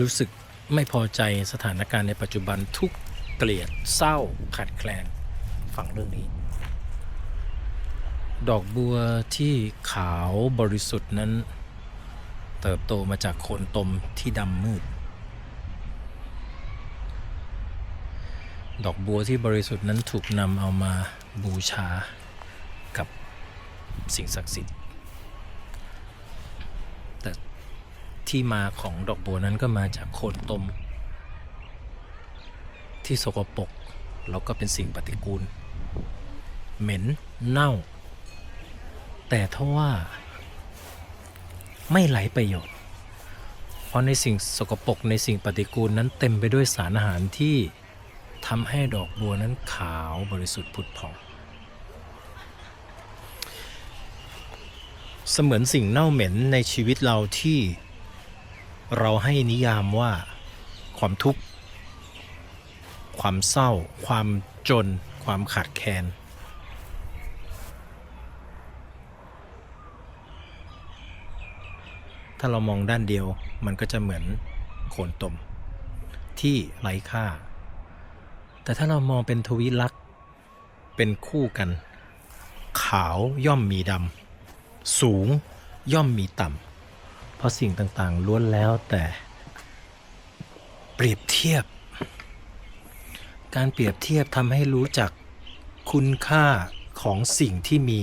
รู้สึกไม่พอใจสถานการณ์ในปัจจุบันทุกเกลียดเศร้าขาดแคลนฟังเรื่องนี้ ดอกบัวที่ขาวบริสุทธิ์นั้น เติบโตมาจากโคนตมที่ดำมืด ดอกบัวที่บริสุทธิ์นั้นถูกนำเอามาบูชากับสิ่งศักดิ์สิทธิ์ แต่ ที่มาของดอกบัวนั้นก็มาจากโคนตม ที่สกปรกแล้วก็เป็นสิ่งปฏิกูล เหม็นเน่า แต่ถ้าว่า ไม่ไหลประโยชน์ เพราะในสิ่งสกปรกในสิ่งปฏิกูลนั้นเต็มไปด้วยสารอาหารที่ทำให้ดอกบัวนั้นขาวบริสุทธิ์ผุดผ่องเสมือนสิ่งเน่าเหม็นในชีวิตเราที่ เราให้นิยามว่า ความทุกข์ ความเศร้า ความจน ความขาดแคลนถ้าเรามองด้านเดียวมันก็จะเหมือนโขนตม ที่ไร้ค่า แต่ถ้าเรามองเป็นทวิลักษ์เป็นคู่กัน ขาวย่อมมีดำสูงย่อมมีต่ำ เพราะสิ่งต่างๆล้วนแล้วแต่เปรียบเทียบ การเปรียบเทียบทำให้รู้จักคุณค่าของสิ่งที่มี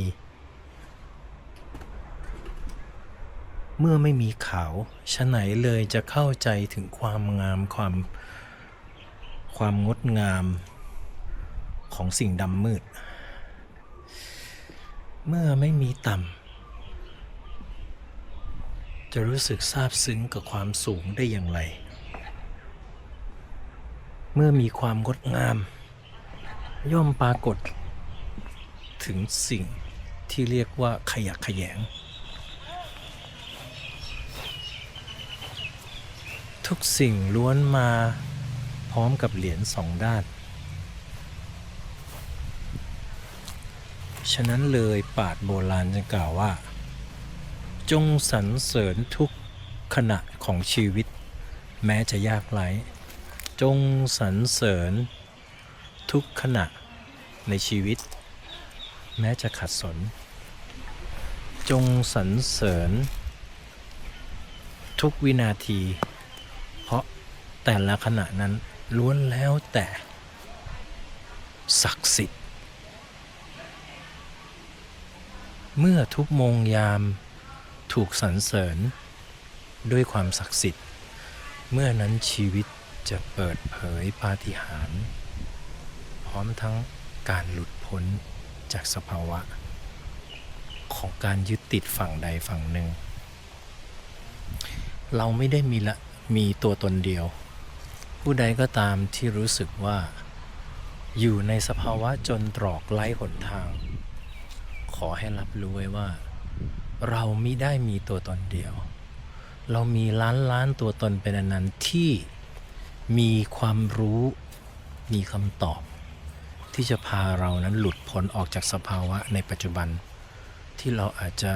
เมื่อไม่มีขาวฉะไหนเลยจะเข้าใจถึงความงามความ ความงดงามของสิ่งดำมืด เมื่อไม่มีต่ำ จะรู้สึกซาบซึ้งกับความสูงได้อย่างไร เมื่อมีความงดงาม ย่อมปรากฏ ถึงสิ่งที่เรียกว่าขยักขยง ทุกสิ่งล้วนมาพร้อมกับเหรียญสองด้าน ฉะนั้นเลยปาดโบราณจึงกล่าวว่า จงสรรเสริญทุกขณะของชีวิต แม้จะยากไร้จงสรรเสริญทุกขณะในชีวิต แม้จะขัดสน จงสรรเสริญ ทุกวินาที เพราะแต่ละขณะนั้นล้วนแล้วแต่ ศักดิ์สิทธิ์ เมื่อทุกโมงยาม ถูกสรรเสริญ ด้วยความศักดิ์สิทธิ์ เมื่อนั้นชีวิตจะเปิดเผยปาฏิหาริย์พร้อมทั้งการหลุดพ้นจากสภาวะ ของการยึดติดฝั่งใดฝั่งหนึ่ง เราไม่ได้มีละมีตัวตนเดียว ผู้ใดก็ตามที่รู้สึกว่า อยู่ในสภาวะจนตรอกไร้หนทาง ขอให้รับรู้ไว้ว่า เรามิได้มีตัวตนเดียว เรามีล้านล้านตัวตนเป็นอนันต์ที่มีความรู้มีคำตอบ ที่จะพาเรานั้นหลุดพ้นออกจากสภาวะในปัจจุบัน ที่เราอาจจะ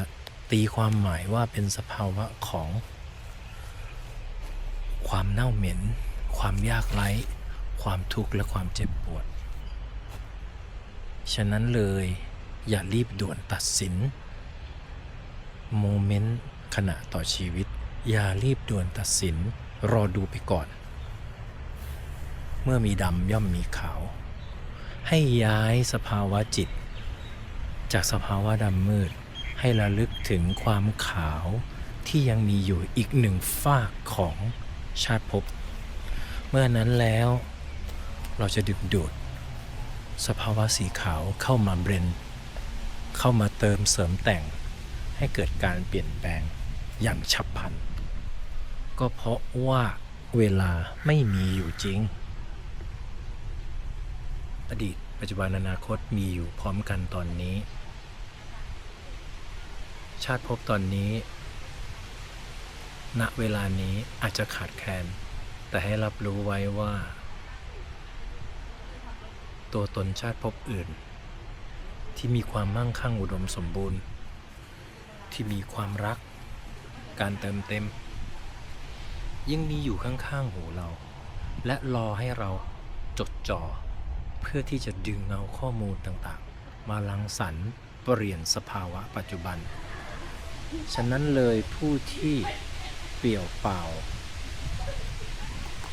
ตีความหมายว่าเป็นสภาวะของ ความเน่าเหม็น ความยากไร้ ความทุกข์และความเจ็บปวด ฉะนั้นเลยอย่ารีบด่วนตัดสิน โมเมนต์ขณะต่อชีวิต อย่ารีบด่วนตัดสิน รอดูไปก่อน เมื่อมีดำย่อมมีขาว ให้ย้ายสภาวะจิต จากสภาวะดำมืด ให้ระลึกถึงความขาวที่ยังมีอยู่อีกหนึ่งฝากของชาติภพเมื่อนั้นแล้วเราจะดึงดูด สภาวะสีขาวเข้ามาเบรนเข้ามาเติมเสริมแต่ง ให้เกิดการเปลี่ยนแปลงอย่างฉับพลัน ก็เพราะว่าเวลาไม่มีอยู่จริง อดีตปัจจุบันอนาคตมีอยู่พร้อมกันตอนนี้ ชาติภพตอนนี้ ณเวลานี้อาจจะขาดแคลน แต่ให้รับรู้ไว้ว่า ตัวตนชาติภพอื่น ที่มีความมั่งคั่งอุดมสมบูรณ์ ที่มีความรัก การเติมเต็ม ยังมีอยู่ข้างๆหูเรา และรอให้เราจดจ่อ เพื่อที่จะดึงเอาข้อมูลต่างๆ มาลังสรรค์เปลี่ยนสภาวะปัจจุบัน ฉะนั้นเลยผู้ที่เปลี่ยวเปล่า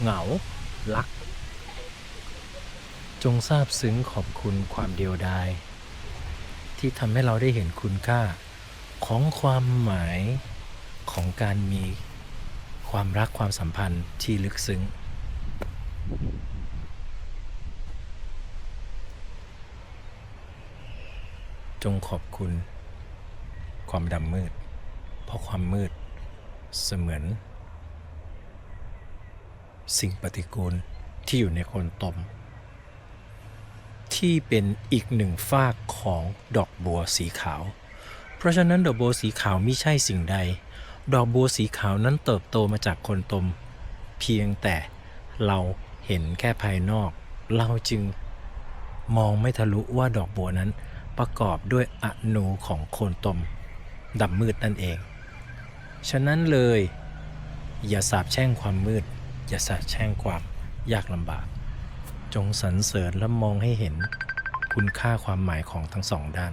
เหงา ลัก จงทราบซึ้งขอบคุณความเดียวดายที่ทำให้เราได้เห็นคุณค่า ของความหมายของการมีความรักความสัมพันธ์ที่ลึกซึ้ง จงขอบคุณ ความดำมืด เพราะความมืดเสมือน สิ่งปฏิกูลที่อยู่ในโคนตม ที่เป็นอีกหนึ่งฝากของดอกบัวสีขาว ราะฉะนั้นดอกบัวสีขาวไม่ใช่สิ่งใด ดอกบัวสีขาวนั้นเติบโตมาจากโคนตม เพียงแต่เราเห็นแค่ภายนอก เราจึงมองไม่ทะลุว่าดอกบัวนั้นประกอบด้วยอนูของโคนตมดำมืดนั่นเอง ฉะนั้นเลย อย่าสาบแช่งความมืด อย่าสาบแช่งความยากลำบาก จงสรรเสริญและมองให้เห็นคุณค่าความหมายของทั้งสองด้าน